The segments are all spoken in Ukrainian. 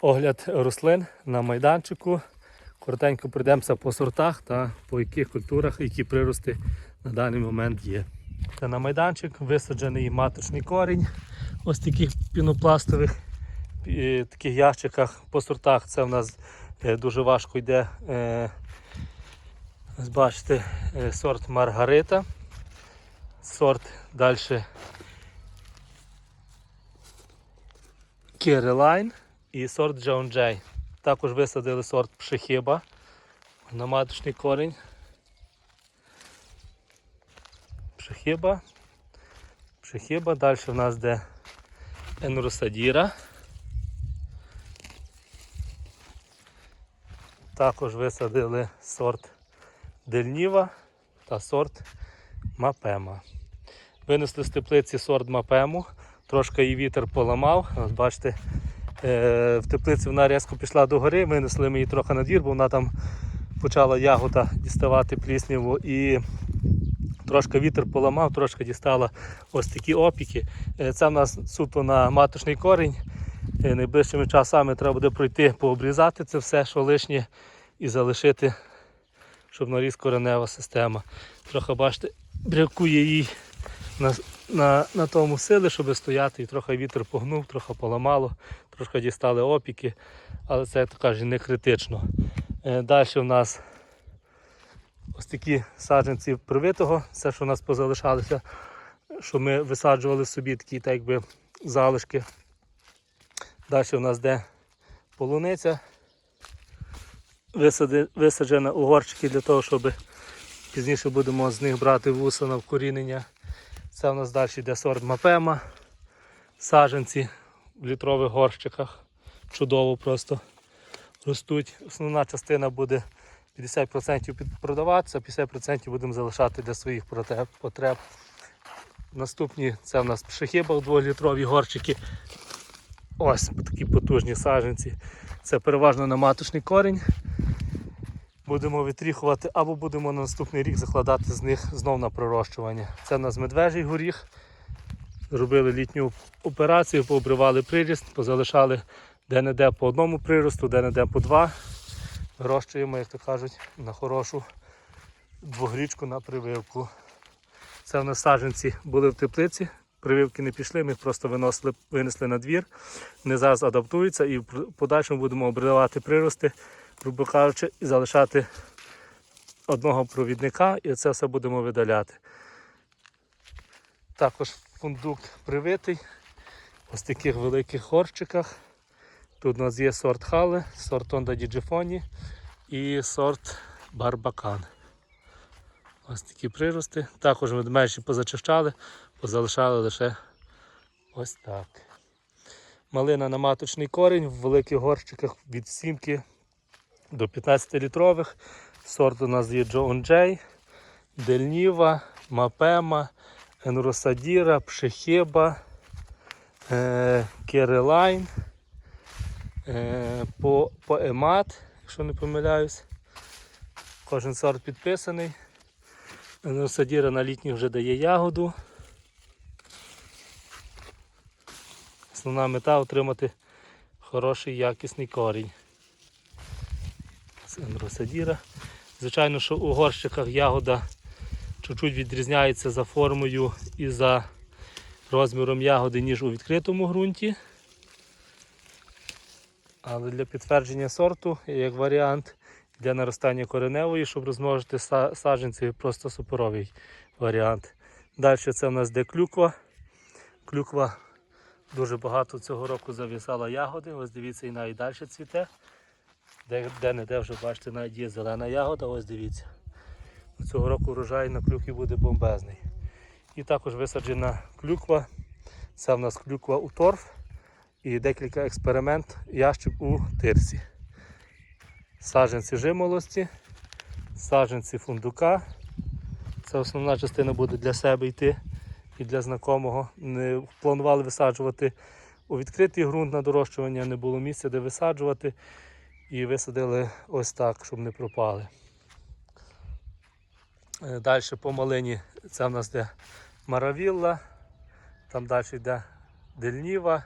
огляд рослин на майданчику. Коротенько пройдемося по сортах та по яких культурах, які прирости на даний момент є. Та на майданчик висаджений маточний корінь. Ось таких пінопластових е, таких ящиках по сортах. Це в нас е, дуже важко йде. Ось бачите, е, сорт Маргарита. Сорт далі Кирилайн і сорт Джон Джей. Також висадили сорт Пшехіба на маточний корінь. Пшехіба. Пшехіба. Далі в нас де Енрусадіра. Також висадили сорт Дельніва та сорт Мапема. Винесли з теплиці сорт Мапему, трошки її вітер поламав. Ось бачите, в теплиці вона різко пішла до гори, винесли ми її трохи на двір, бо вона там почала ягода діставати плісняву і трошки вітер поламав, трошки дістала ось такі опіки. Е, Це в нас суто на маточний корінь. Е, Найближчими часами треба буде пройти, пообрізати це все, що лишнє, і залишити, щоб наріс коренева система. Трохи бачите, бракує їй на, на тому сили, щоб стояти, і трохи вітер погнув, трохи поламало, трошки дістали опіки, але це як то кажуть, не критично. Е, Далі в нас ось такі саджанці привитого, все, що у нас позалишалося, що ми висаджували собі такі так якби залишки. Далі в нас де полуниця. Висаджена у горщики для того, щоб пізніше будемо з них брати вуса на вкорінення. Це у нас далі йде сорт Мапема. Саджанці в літрових горщиках. Чудово просто ростуть. Основна частина буде 50% продаватися, 50% будемо залишати для своїх потреб. Наступні це у нас пшехіба в 2-літрові горщики. Ось такі потужні саджанці. Це переважно на маточний корінь. Будемо витріхувати або будемо на наступний рік закладати з них знов на пророщування. Це у нас медвежий горіх. Зробили літню операцію, пообривали приріст, позалишали де-не-де по одному приросту, де-не-де по два. Вирощуємо, як то кажуть, на хорошу двогрічку на прививку. Це в нас саджанці були в теплиці, прививки не пішли, ми їх просто виносили, винесли на двір. Вони зараз адаптуються і в подальшому будемо обривати прирости, грубо кажучи, і залишати одного провідника, і це все будемо видаляти. Також фундук привитий, ось таких великих горщиках. Тут у нас є сорт Хале, сорт Онда Діджифоні і сорт Барбакан. Ось такі прирости. Також ведмежі позачищали, позалишали лише ось так. Малина на маточний корінь в великих горщиках від 7 до 15 літрових. Сорт у нас є Джон Джей, Дельніва, Мапема, Енросадіра, Пшехіба, е, Керелайн, е, по, по Емат, якщо не помиляюсь. Кожен сорт підписаний. Енросадіра на літніх вже дає ягоду. Основна мета отримати хороший якісний корінь. Це Звичайно, що у горщиках ягода чуть-чуть відрізняється за формою і за розміром ягоди, ніж у відкритому ґрунті. Але для підтвердження сорту, як варіант, для наростання кореневої, щоб розмножити са- саджанці, просто суперовий варіант. Далі це в нас де клюква. Клюква дуже багато цього року зав'язала ягоди. Ось дивіться, і навіть далі цвіте. Де, де не де вже бачите, навіть є зелена ягода, ось дивіться. Цього року урожай на клюкві буде бомбезний. І також висаджена клюква. Це в нас клюква у торф і декілька експеримент ящик у тирсі. Саджанці жимолості, саджанці фундука. Це основна частина буде для себе йти і для знайомого. Не планували висаджувати у відкритий ґрунт на дорощування, не було місця, де висаджувати. І висадили ось так, щоб не пропали. Далі по малині це в нас де Маравілла, там далі йде Дельніва,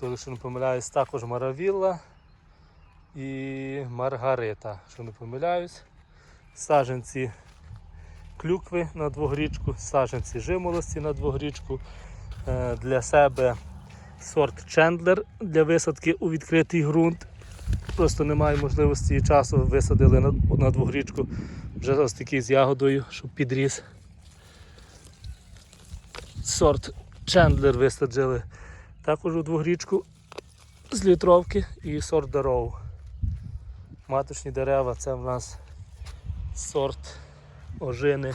Тут, якщо не помиляюсь, також Маравілла і Маргарита, якщо не помиляюсь. Саженці клюкви на двогрічку, саженці жимолості на двогрічку. Е, Для себе сорт Чендлер для висадки у відкритий ґрунт. Просто немає можливості і часу, висадили на, на двогрічку вже ось такий з ягодою, щоб підріс. Сорт Чендлер висаджили також у двогрічку з літровки і сорт Дароу. Маточні дерева це в нас сорт ожини.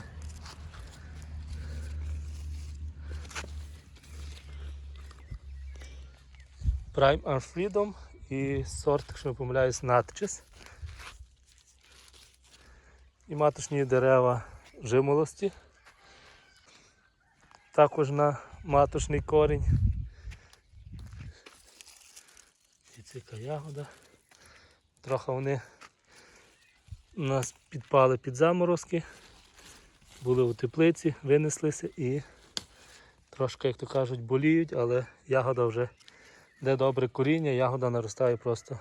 Prime and Freedom і сорт, якщо не помиляюсь, Natchez. І маточні дерева жимолості. Також на маточний корінь. І цика ягода. Трохи вони у нас підпали під заморозки, були у теплиці, винеслися і трошки, як то кажуть, боліють, але ягода вже де добре коріння, ягода наростає просто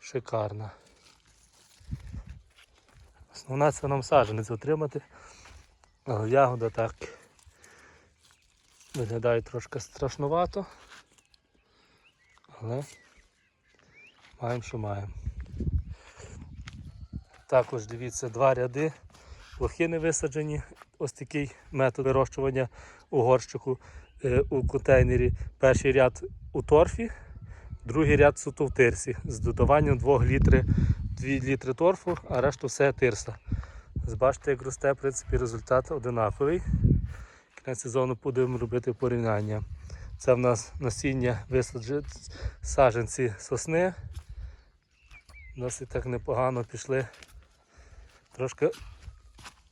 шикарна. Основна це нам саджанець отримати, але ягода так виглядає трошки страшнувато, але маємо, що маємо. Також дивіться два ряди лохини висаджені. Ось такий метод вирощування у горщику у контейнері. Перший ряд у торфі, другий ряд суто в тирсі з додаванням 2 літри, 2 літри торфу, а решту все тирса. Бачите, як росте, в принципі, результат одинаковий. Кінець сезону будемо робити порівняння. Це в нас насіння висаджені саджанці сосни. Досить так непогано пішли. Трошки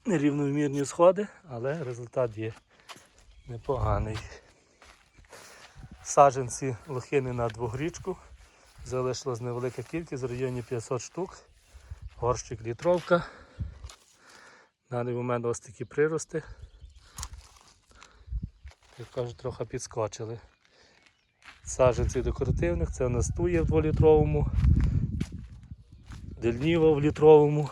нерівномірні сходи, але результат є непоганий. Саджанці лохини на двогрічку. Залишилась невелика кількість, в районі 500 штук. Горщик літровка. На даний момент ось такі прирости. Як кажуть, трохи підскочили. Саджанці декоративних, це у нас тує в 2-літровому, дельніва в літровому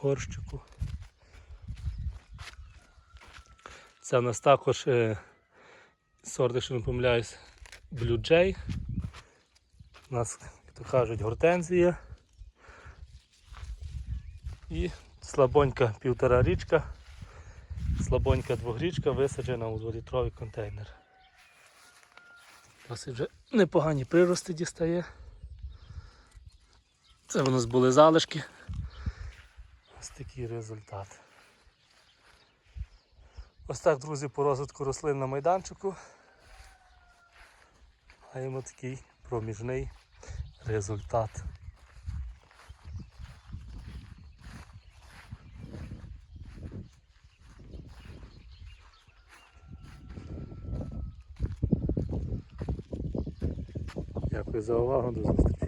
горщику. Це у нас також е, сорт, якщо не помиляюсь, Blue Jay. У нас, як то кажуть, гортензія. І слабонька півтора річка, слабонька двогрічка висаджена у 2-літровий контейнер. Досить вже непогані прирости дістає. Це у нас були залишки. Ось такий результат. Ось так, друзі, по розвитку рослин на майданчику. Маємо такий проміжний результат. Дякую за увагу, до зустрічі.